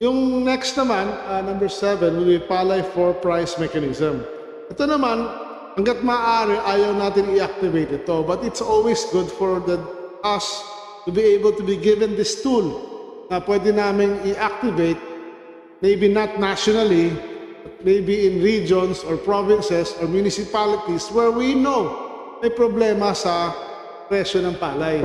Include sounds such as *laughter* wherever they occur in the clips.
Yung next naman, uh, number seven, will be palay for price mechanism. Ito naman, hanggat maaari, ayaw natin i-activate ito. But it's always good for the, us to be able to be given this tool na pwede namin i-activate, maybe not nationally, maybe in regions or provinces or municipalities where we know may problema sa presyo ng palay.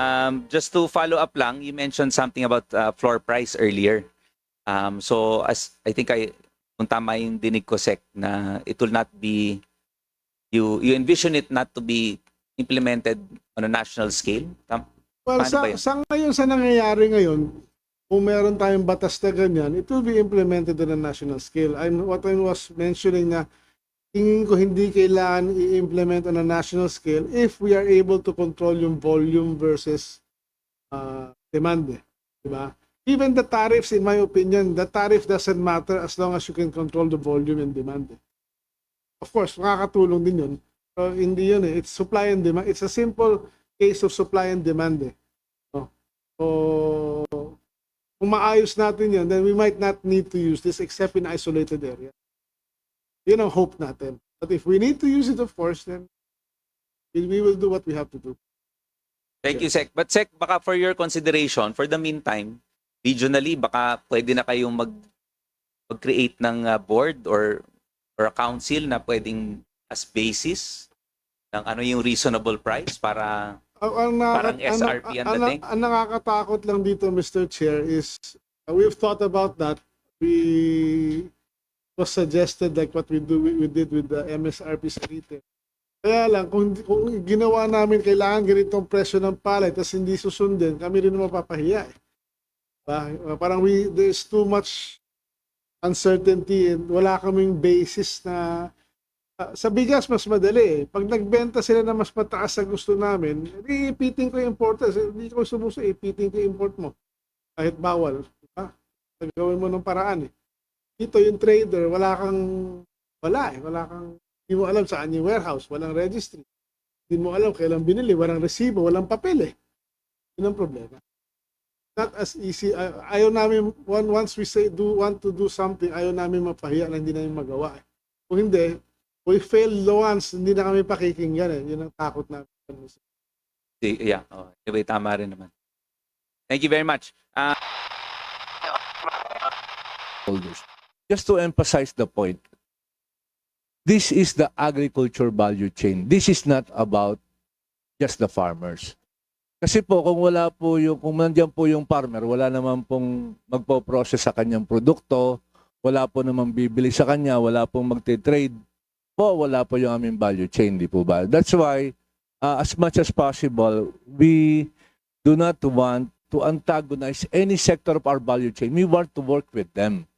Um, just to follow up lang, you mentioned something about uh, floor price earlier. Um, so as I think I kung tama yung dinig ko sec na it will not be you you envision it not to be implemented on a national scale. Tam- Well, sa, sa ngayon, sa nangyayari ngayon, kung meron tayong batas na ganyan, it will be implemented on a national scale. I'm, what I was mentioning na tingin ko hindi kailangan i-implement on a national scale if we are able to control yung volume versus uh, demand. Eh. Diba? Even the tariffs, in my opinion, the tariff doesn't matter as long as you can control the volume and demand. Eh. Of course, makakatulong din yun. Pero hindi yun eh. It's supply and demand. It's a simple case of supply and demand eh. No? So, kung maayos natin yan, then we might not need to use this except in isolated area. Yun ang hope natin. But if we need to use it, of course, then we will do what we have to do. Thank you, Sec. But Sec, baka for your consideration, for the meantime, regionally, baka pwede na kayong mag, mag-create ng uh, board or or a council na pwedeng as basis ng ano yung reasonable price para Ang, ang, Parang SRP ang ang, dating. ang, ang nakakatakot lang dito, Mr. Chair, is uh, we've thought about that. We was suggested like what we do we, did with the MSRP sa retail. Kaya lang, kung, kung ginawa namin kailangan ganitong presyo ng palay tapos hindi susundin, kami rin mapapahiya. Eh. Diba? Uh, Parang we, there's too much uncertainty and wala kaming basis na Ah, sa bigas mas madali eh. Pag nagbenta sila na mas mataas sa gusto namin, iipitin ko yung importer. Hindi ko sumuso, ipitin ko yung import mo. Kahit bawal. Diba? Gawin mo ng paraan eh. Dito yung trader, wala kang, wala eh. Wala kang, hindi mo alam saan yung warehouse, walang registry. Hindi mo alam kailan binili, walang resibo, walang papel eh. Yun ang problema. Not as easy. Ay- Ayaw namin, one- once we say do want to do something, ayaw namin mapahiya na hindi namin magawa eh. Kung hindi, we fail once, hindi na kami pakikinggan eh. Yun ang takot namin. yeah, oh, anyway, tama rin naman. Thank you very much. Uh, Just to emphasize the point, this is the agriculture value chain. This is not about just the farmers. Kasi po, kung wala po yung, kung nandiyan po yung farmer, wala naman pong magpo-process sa kanyang produkto, wala po naman bibili sa kanya, wala pong magte-trade, po, wala po yung aming value chain, di po ba? That's why, uh, as much as possible, we do not want to antagonize any sector of our value chain. We want to work with them.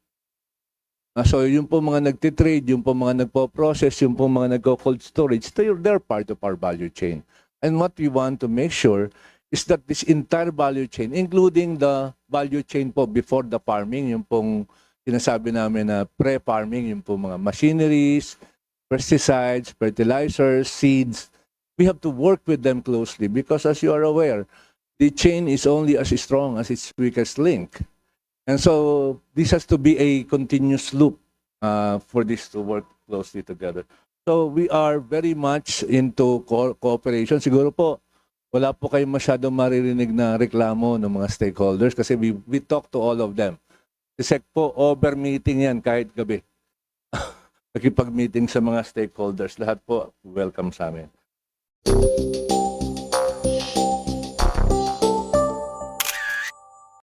Ah, so yung po mga nagtitrade, yung po mga nagpo-process, yung po mga nagko-cold storage, they're, part of our value chain. And what we want to make sure is that this entire value chain, including the value chain po before the farming, yung pong sinasabi namin na pre-farming, yung po mga machineries, pesticides, fertilizers, seeds, we have to work with them closely because as you are aware, the chain is only as strong as its weakest link. And so this has to be a continuous loop uh, for this to work closely together. So we are very much into co- cooperation. Siguro po, wala po kayong masyadong maririnig na reklamo ng mga stakeholders kasi we, we talk to all of them. Si SEC po, over meeting yan kahit gabi. *laughs* Nakipag-meeting sa mga stakeholders. Lahat po, welcome sa amin.